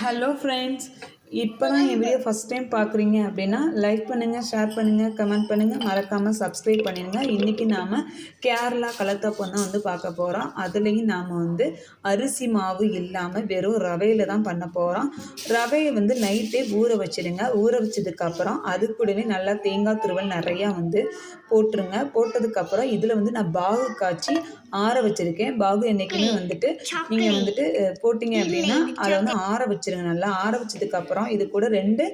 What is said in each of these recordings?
Hello friends இப்போ தான் என் video first time பார்க்குறீங்க அப்படின்னா லைக் பண்ணுங்கள் ஷேர் பண்ணுங்கள் கமெண்ட் பண்ணுங்கள் மறக்காமல் சப்ஸ்கிரைப் பண்ணிடுங்க. இன்றைக்கி நாம் கேரளா கலத்தப்பம் தான் வந்து பார்க்க போகிறோம் அதுலேயும் நாம் வந்து அரிசி மாவு இல்லாமல் வெறும் ரவையில் தான் பண்ண போகிறோம் ரவையை வந்து நைட்டே ஊற வச்சுடுங்க. ஊற வச்சதுக்கப்புறம் அது கூடவே நல்லா தேங்காய் துருவல் நிறையா வந்து போட்டுருங்க. போட்டதுக்கப்புறம் இதில் வந்து நான் பாகு காய்ச்சி ஆற வச்சுருக்கேன். பாகு என்றைக்குமே வந்துட்டு நீங்கள் வந்துட்டு போட்டிங்க அப்படின்னா அதை வந்து ஆற வச்சுருங்க. நல்லா ஆற வச்சதுக்கப்புறம் இது கூட ரெண்டு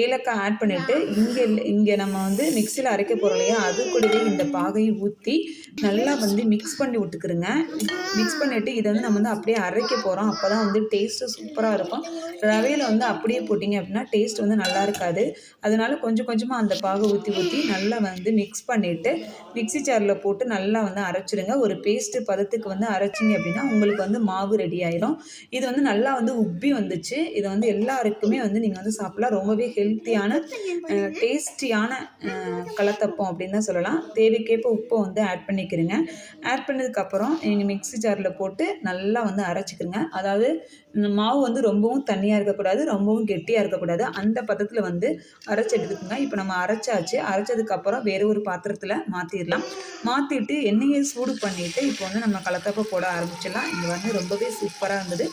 ஏலக்காய் ஆட் பண்ணிவிட்டு இங்கே இங்கே நம்ம வந்து மிக்சியில் அரைக்க போகிறோம் இல்லையா? அது கூடவே இந்த பாகையை ஊற்றி நல்லா வந்து மிக்ஸ் பண்ணி விட்டுக்கிறோங்க மிக்ஸ் பண்ணிவிட்டு இதை வந்து நம்ம வந்து அப்படியே அரைக்க போகிறோம் அப்போ தான் வந்து டேஸ்ட்டு சூப்பராக இருக்கும். ரவையில் வந்து அப்படியே போட்டிங்க அப்படின்னா டேஸ்ட் வந்து நல்லா இருக்காது. அதனால கொஞ்சம் கொஞ்சமாக அந்த பாகை ஊற்றி ஊற்றி நல்லா வந்து மிக்ஸ் பண்ணிவிட்டு மிக்சி ஜாரில் போட்டு நல்லா வந்து அரைச்சிடுங்க ஒரு பேஸ்ட்டு பதத்துக்கு வந்து அரைச்சிங்க அப்படின்னா உங்களுக்கு வந்து மாவு ரெடி ஆயிரும். இது வந்து நல்லா வந்து உப்பி வந்துச்சு. இதை வந்து எல்லாருக்குமே வந்து நீங்கள் வந்து சாப்பிட்லாம். ரொம்பவே ஹெல்த்தியான டேஸ்டியான கலத்தப்பம் அப்படின்னு தான் சொல்லலாம். தேவைக்கேற்ப உப்பை வந்து ஆட் பண்ணிக்கிறேங்க ஆட் பண்ணதுக்கப்புறம் நீங்கள் மிக்ஸி ஜாரில் போட்டு நல்லா வந்து அரைச்சிக்கிறங்க அதாவது மாவு வந்து ரொம்பவும் தண்ணியாக இருக்கக்கூடாது ரொம்பவும் கெட்டியாக இருக்கக்கூடாது. அந்த பதத்தில் வந்து அரைச்சி எடுத்துக்கோங்க. இப்போ நம்ம அரைச்சாச்சு. அரைச்சதுக்கப்புறம் வேறு ஒரு பாத்திரத்தில் மாற்றிடலாம் மாற்றிட்டு எண்ணெயை சூடு பண்ணிவிட்டு இப்போ வந்து நம்ம கலத்தப்ப போட ஆரம்பிச்சிடலாம். இங்கே வந்து ரொம்பவே சூப்பராக இருந்தது.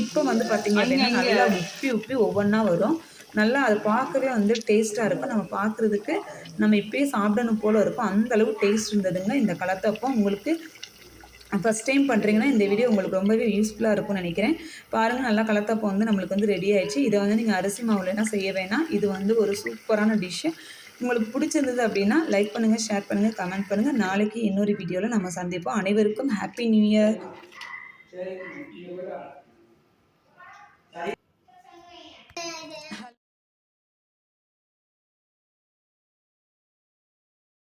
இப்போ வந்து பார்த்திங்க அப்படின்னா நல்லா உப்பி உப்பி ஒவ்வொன்றா வரும். நல்லா அது பார்க்கவே வந்து டேஸ்ட்டாக இருக்கும். நம்ம பார்க்குறதுக்கு நம்ம இப்போயே சாப்பிடணும் போல் இருக்கும். அந்தளவு டேஸ்ட் இருந்ததுங்க இந்த கலத்தப்பம் உங்களுக்கு ஃபஸ்ட் டைம் பண்ணுறீங்கன்னா இந்த வீடியோ உங்களுக்கு ரொம்பவே யூஸ்ஃபுல்லாக இருக்கும்னு நினைக்கிறேன். பாருங்கள் நல்லா கலத்தப்பம் வந்து நம்மளுக்கு வந்து ரெடி ஆயிடுச்சு. இதை வந்து நீங்கள் அரிசி மாவுலனா செய்ய வேணாம். இது வந்து ஒரு சூப்பரான டிஷ்ஷு உங்களுக்கு பிடிச்சிருந்தது அப்படின்னா லைக் பண்ணுங்கள் ஷேர் பண்ணுங்கள் கமெண்ட் பண்ணுங்கள் நாளைக்கு இன்னொரு வீடியோவில் நம்ம சந்திப்போம். அனைவருக்கும் ஹாப்பி நியூ இயர்